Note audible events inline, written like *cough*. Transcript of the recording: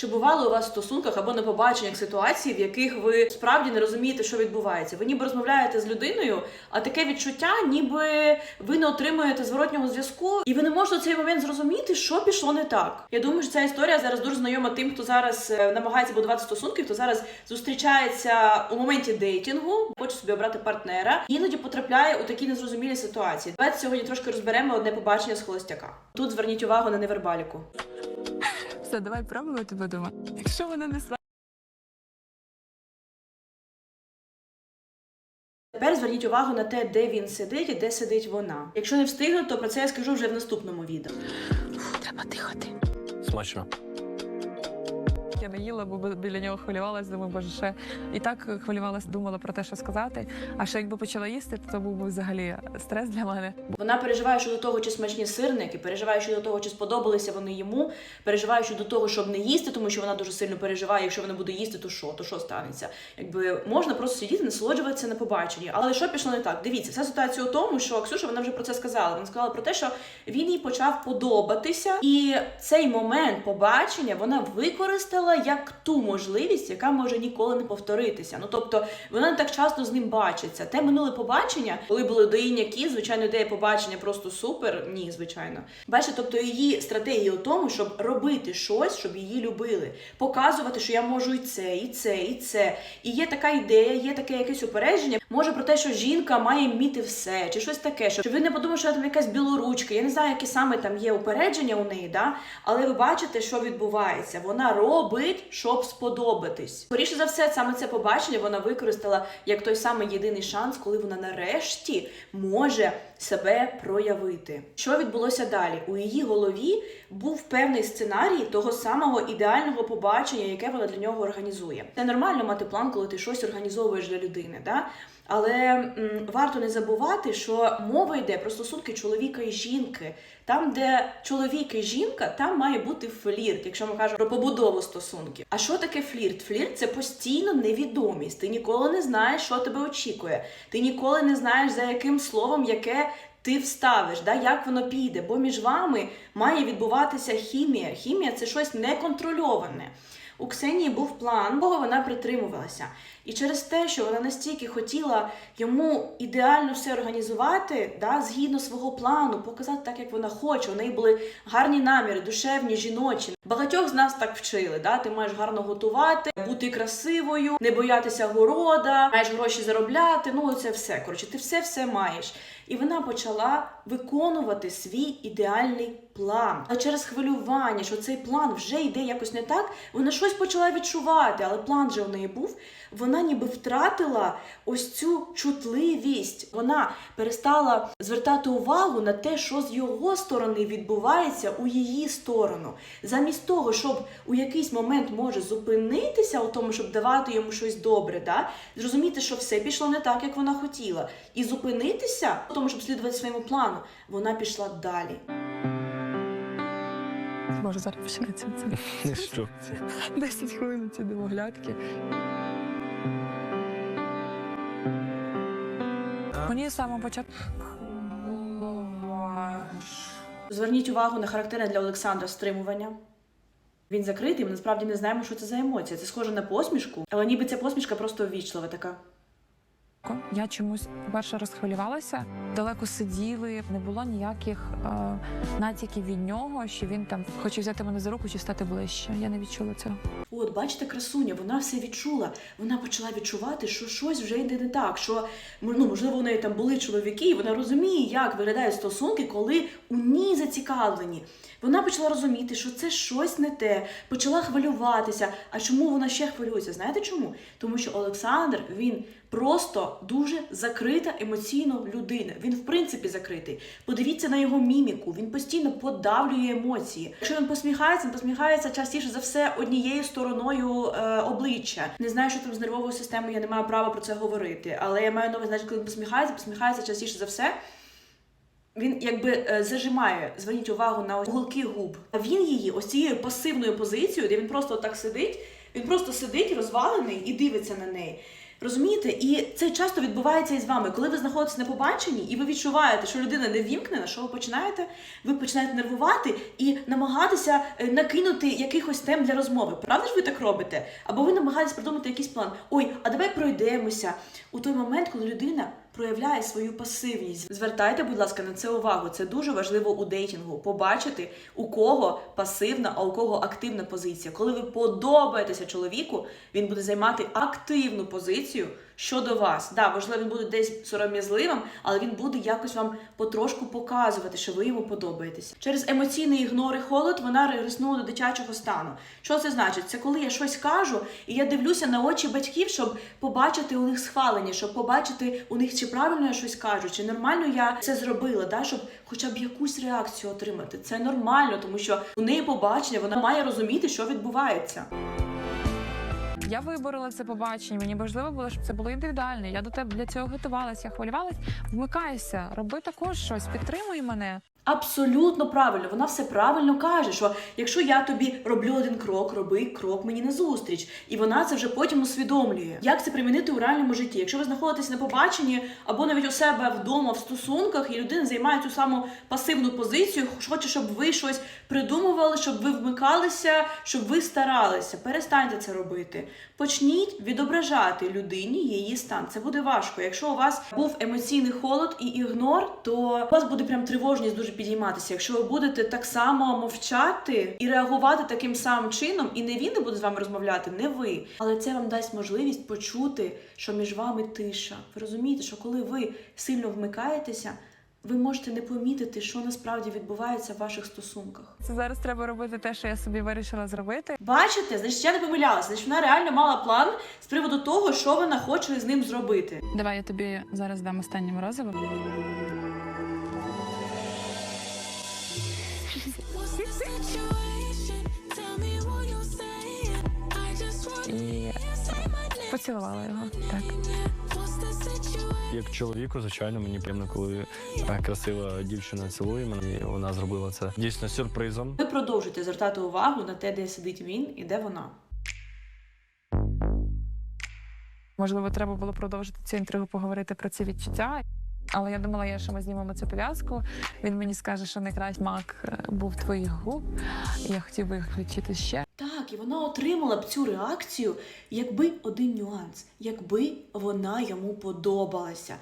Чи бували у вас в стосунках або на побаченнях ситуації, в яких ви справді не розумієте, що відбувається? Ви ніби розмовляєте з людиною, а таке відчуття, ніби ви не отримуєте зворотнього зв'язку, і ви не можете в цей момент зрозуміти, що пішло не так. Я думаю, що ця історія зараз дуже знайома тим, хто зараз е, намагається будувати стосунки, хто зараз зустрічається у моменті дейтингу, хоче собі обрати партнера, іноді потрапляє у такі незрозумілі ситуації. Давайте сьогодні трошки розберемо одне побачення з холостяка. Тут зверніть увагу на невербаліку. Все, давай пробувати будемо. Якщо вона не сла... Тепер зверніть увагу на те, де він сидить і де сидить вона. Якщо не встигну, то про це я скажу вже в наступному відео. треба дихати. Смачно. Я не їла, бо біля нього хвилювалася, думаю, боже, ще і так хвилювалася, думала про те, що сказати. А ще якби почала їсти, то це був би взагалі стрес для мене. Вона переживає щодо того, чи смачні сирники, переживає щодо того, чи сподобалися вони йому, переживає щодо того, щоб не їсти, тому що вона дуже сильно переживає. Якщо вона буде їсти, то що? То що станеться? Якби можна просто сидіти, насолоджуватися на побаченні. Але що пішло не так? Дивіться, вся ситуація у тому, що Ксюша вона вже про це сказала. Вона сказала про те, що він їй почав подобатися, і цей момент побачення вона використала як ту можливість, яка може ніколи не повторитися. Ну тобто вона не так часто з ним бачиться. Те минуле побачення, коли були доїння кіз, звичайно, ідея побачення просто супер. Ні, звичайно. Бачите, тобто її стратегія у тому, щоб робити щось, щоб її любили, показувати, що я можу і це, і це, і це. І є така ідея, є таке якесь упередження. Може про те, що жінка має вміти все, чи щось таке, що ви не подумали, що я там якась білоручка. Я не знаю, які саме там є упередження у неї, да? але ви бачите, що відбувається. Вона робить, щоб сподобатись. Скоріше за все, саме це побачення вона використала як той самий єдиний шанс, коли вона нарешті може себе проявити. Що відбулося далі? У її голові був певний сценарій того самого ідеального побачення, яке вона для нього організує. Це нормально мати план, коли ти щось організовуєш для людини. Да? Але м, варто не забувати, що мова йде про стосунки чоловіка і жінки. Там, де чоловік і жінка, там має бути флірт, якщо ми кажемо про побудову стосунків. А що таке флірт? Флірт це постійно невідомість. Ти ніколи не знаєш, що тебе очікує. Ти ніколи не знаєш, за яким словом, яке ти вставиш, да, як воно піде. Бо між вами має відбуватися хімія. Хімія це щось неконтрольоване. У Ксенії був план, бо вона притримувалася. І через те, що вона настільки хотіла йому ідеально все організувати, да, згідно свого плану, показати так, як вона хоче. У неї були гарні наміри, душевні, жіночі. Багатьох з нас так вчили. Да? Ти маєш гарно готувати, бути красивою, не боятися города, маєш гроші заробляти. Ну, це все. Коротше, ти все все маєш. І вона почала виконувати свій ідеальний план. А через хвилювання, що цей план вже йде якось не так, вона щось почала відчувати, але план же у неї був. Вона ніби втратила ось цю чутливість. Вона перестала звертати увагу на те, що з його сторони відбувається у її сторону. Замість того, щоб у якийсь момент може зупинитися у тому, щоб давати йому щось добре, да? зрозуміти, що все пішло не так, як вона хотіла, і зупинитися у тому, щоб слідувати своєму плану, вона пішла далі. Може, зараз почнеться це. Що? *laughs* 10 хвилин ці дивоглядки. Мені з самого початку. Зверніть увагу на характерне для Олександра стримування. Він закритий, ми насправді не знаємо, що це за емоція. Це схоже на посмішку, але ніби ця посмішка просто ввічлива така. Я чомусь перше розхвилювалася, далеко сиділи, не було ніяких е, натяків від нього, що він там хоче взяти мене за руку чи стати ближче. Я не відчула цього. От, бачите, красуня, вона все відчула. Вона почала відчувати, що щось вже йде не так. Що ну, можливо, у неї там були чоловіки, і вона розуміє, як виглядають стосунки, коли у ній зацікавлені. Вона почала розуміти, що це щось не те, почала хвилюватися. А чому вона ще хвилюється? Знаєте чому? Тому що Олександр він просто дуже закрита емоційно людина. Він в принципі закритий. Подивіться на його міміку. Він постійно подавлює емоції. Якщо він посміхається, він посміхається частіше за все однією стороною е, обличчя. Не знаю, що там з нервовою системою, я не маю права про це говорити. Але я маю на увазі, коли він посміхається, посміхається частіше за все. Він якби е, зажимає, зверніть увагу на уголки губ. А він її ось цією пасивною позицією, де він просто так сидить, він просто сидить розвалений і дивиться на неї. Розумієте? І це часто відбувається і з вами. Коли ви знаходитесь на побаченні, і ви відчуваєте, що людина не вімкнена, що ви починаєте? Ви починаєте нервувати і намагатися е, накинути якихось тем для розмови. Правда ж ви так робите? Або ви намагаєтесь придумати якийсь план. Ой, а давай пройдемося у той момент, коли людина проявляє свою пасивність. Звертайте, будь ласка, на це увагу. Це дуже важливо у дейтингу. Побачити, у кого пасивна, а у кого активна позиція. Коли ви подобаєтеся чоловіку, він буде займати активну позицію щодо вас. Да, можливо, він буде десь сором'язливим, але він буде якось вам потрошку показувати, що ви йому подобаєтесь. Через емоційний ігнор і холод вона регреснула до дитячого стану. Що це значить? Це коли я щось кажу, і я дивлюся на очі батьків, щоб побачити у них схвалення, щоб побачити у них, чи правильно я щось кажу, чи нормально я це зробила, да, щоб хоча б якусь реакцію отримати. Це нормально, тому що у неї побачення, вона має розуміти, що відбувається. Я виборола це побачення. Мені важливо було, щоб це було індивідуальне. Я до тебе для цього готувалася, я хвилювалася. Вмикайся, роби також щось, підтримуй мене. Абсолютно правильно, вона все правильно каже, що якщо я тобі роблю один крок, роби крок мені назустріч, і вона це вже потім усвідомлює. Як це примінити у реальному житті? Якщо ви знаходитесь на побаченні або навіть у себе вдома в стосунках, і людина займає цю саму пасивну позицію, хоче, щоб ви щось придумували, щоб ви вмикалися, щоб ви старалися. Перестаньте це робити. Почніть відображати людині її стан. Це буде важко. Якщо у вас був емоційний холод і ігнор, то у вас буде прям тривожність дуже підійматися. Якщо ви будете так само мовчати і реагувати таким самим чином, і не він не буде з вами розмовляти, не ви. Але це вам дасть можливість почути, що між вами тиша. Ви розумієте, що коли ви сильно вмикаєтеся, ви можете не помітити, що насправді відбувається в ваших стосунках. Це зараз треба робити те, що я собі вирішила зробити. Бачите, значить я не помилялася. Значить, вона реально мала план з приводу того, що вона хоче з ним зробити. Давай я тобі зараз дам останнє морозиво. Поцілувала його. Так. Як чоловіку, звичайно, мені приємно, коли красива дівчина цілує мене. І вона зробила це дійсно сюрпризом. Ви продовжуєте звертати увагу на те, де сидить він і де вона. Можливо, треба було продовжити цю інтригу, поговорити про ці відчуття. Але я думала, я що ми знімемо цю пов'язку. Він мені скаже, що найкращий мак е, був твоїх губ. І я хотів би їх відчути ще. І вона отримала б цю реакцію, якби один нюанс, якби вона йому подобалася.